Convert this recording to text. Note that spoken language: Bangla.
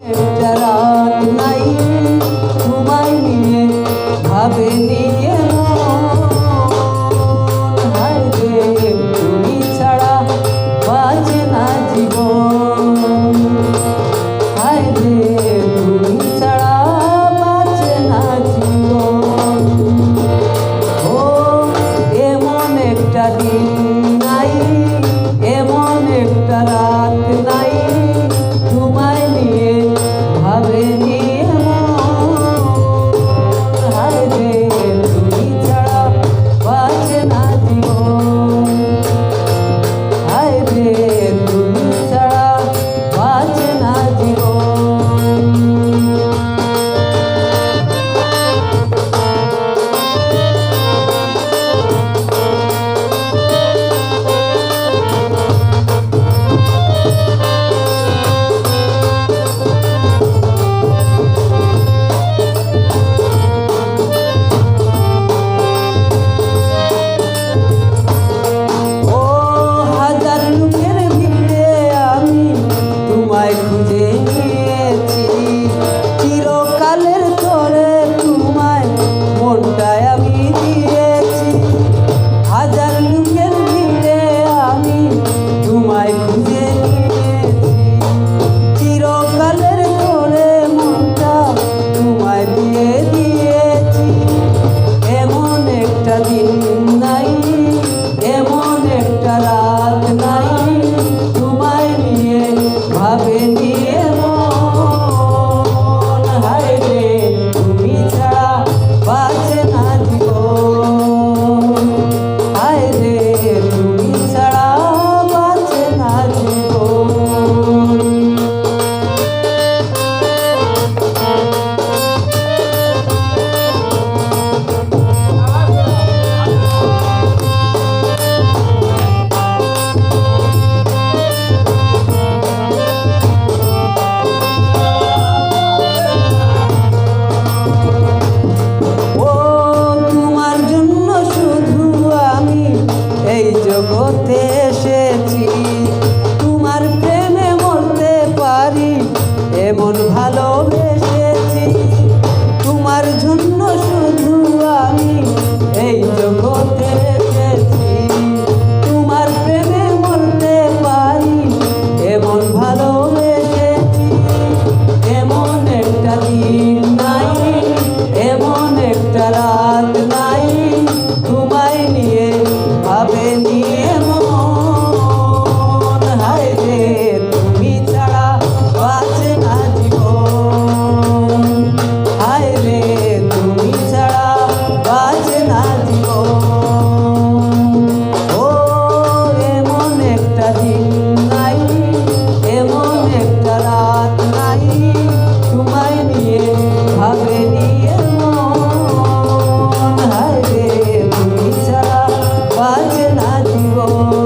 একটা রাত নাই ঘুমাইনি নিয়ে Quedémonos. favor.